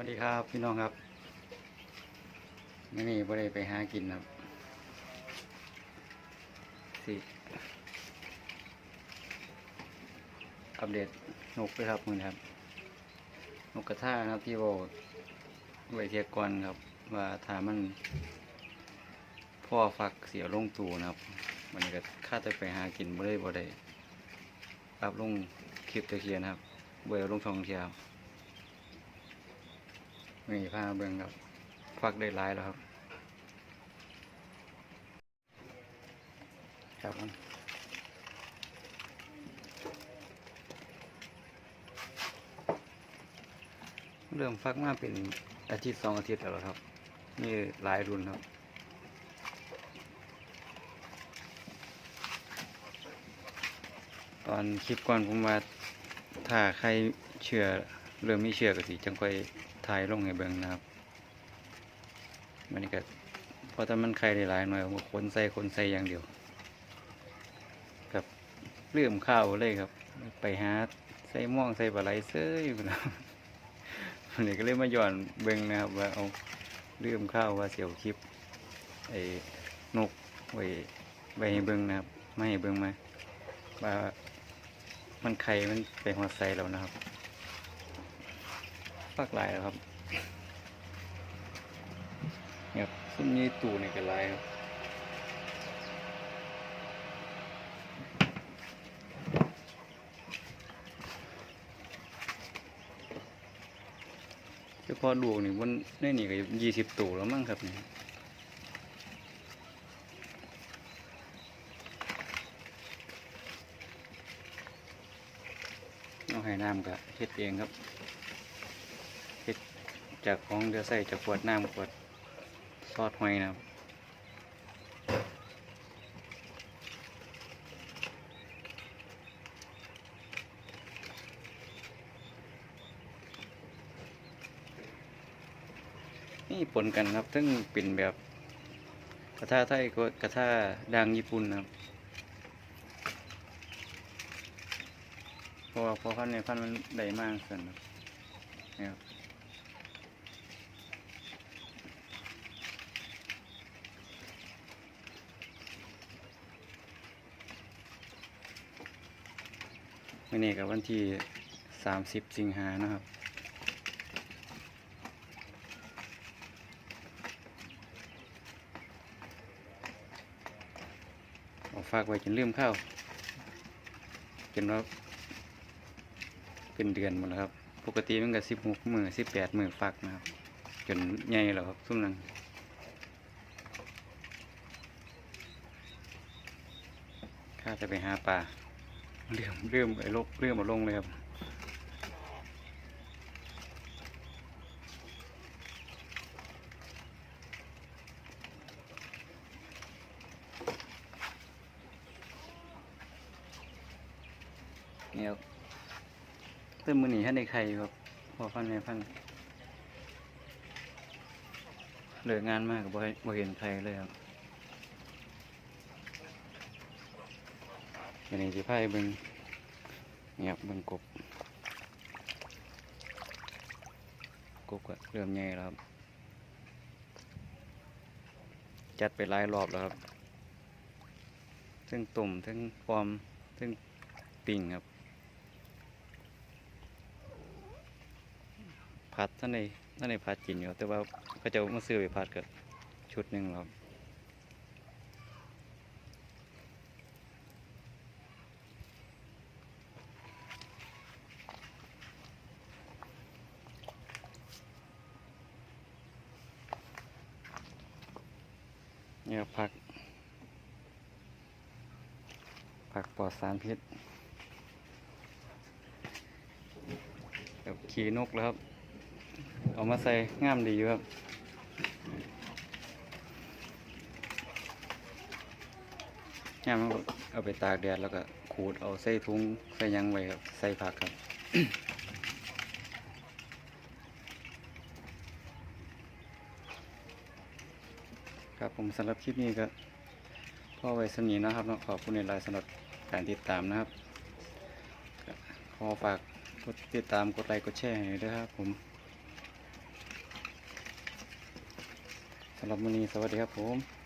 วัสดีครับพี่น้องครับมื่นี้บ่ได้ไปหากินครับสิอัปเดตนกด้วยครับมือนครับ นกกระทานะครับที่บไวเทียกก่อนครับ ว่าถามันพ่อฟักเสียลงตูนะครับมันก็ค่าจะไปหากินบ่ได้บ่ได้อัพลงคลิปตะเคียนครับเบ่ได้ลงช่องเทียครับ มีผ้าเบิ่งครับ ฟักได้หลายแล้วครับ ครับเริ่มฟักมาเป็นอาทิตย์สองอาทิตย์แล้วครับ นี่หลายรุ่นครับตอนคลิปก่อนผมว่าถ้าใครเชื่อเริ่มมีเชื่อก็สิจังค่อย ถ่ายลงให้เบิ่งนะครับมันก็เพราะถ้ามันใครได้หลายหน่อยผมคนใส่คนใส่อย่างเดียวกับเลื่อมข้าวเลยครับ ไปหาใส่หม่องใส่ปลาไหลเซ้ยนะมันก็เลยมาย้อนเบิ่งนะครับว่าเอาเลื่อมข้าวว่าเสียวคลิปไอ้นกไว้ไว้ให้เบิ่งนะครับไม่ให้เบิ่งมาว่ามันไข่มันไปหัวใส่แล้วนะครับ ฝากหลายแล้วครับเนี่ยครับซุ้มนี้ตู่ในกันลายครับเฉพาะลูกนี่มันในนี่ก็ยี่สิบตู่แล้วมั้งครับนี่เอาให้น้ำก็เฮ็ดเองครับ จากของเดือใส่จากขวดน้ำขวดซอสหอยนะครับนี่ปนกันครับทั้งเป็นแบบกระทะไทยกับกระทะดังญี่ปุ่นนะครับเพราะว่าพอพันในพันมันได้มากเกินครับนี่ครับ วันนี้กับวันที่สามสิบสิงหานะครับอฝากไว้จนลืมข้าวจนว่าเป็นเดือนหมดแล้วครับ ปกติมันก็สิบหกมือสิบแปดมือฝากนะครับ จนใหญ่แล้วครับทุ่มนั้นข้าจะไปหาปลา เรื่องเรื่องไอ้โรคเรื่องมาลงเลยครับเนี่ยเติมมือหนีให้ในไข่ครับพอฟันในฟันเหลืองานมากกับบ่ให้บ่เห็นใครเลยครับ อย่างนี้สิพายเบิ่งเงียบเบิ่งกบ กบก็เริ่มใหญ่แล้วครับ จัดไปหลายรอบแล้วครับทั้งตุ่มทั้งปอมทั้งปิ่งครับ พัดท่านในท่านในพัดกินอยู่แต่ว่าเขาจะมาซื้อไปพัดกับชุดหนึ่งแล้วครับ เนี่ยผัก ผักปลอดสารพิษกับขี่นกแล้วครับ เอามาใส่งามดีอยู่ครับงามเอาไปตากแดดแล้วก็ขูดเอาใส่ถุงใส่ยังไว้ครับ ใส่ผักครับ ครับผมสำหรับคลิปนี้ก็พ่อไว้สนีนะครับนะขอบคุณในไลน์สำหรับการติดตามนะครับขอฝากกดติดตามกดไลค์กดแชร์ให้ด้วยครับผมสำหรับวันนี้สวัสดีครับผม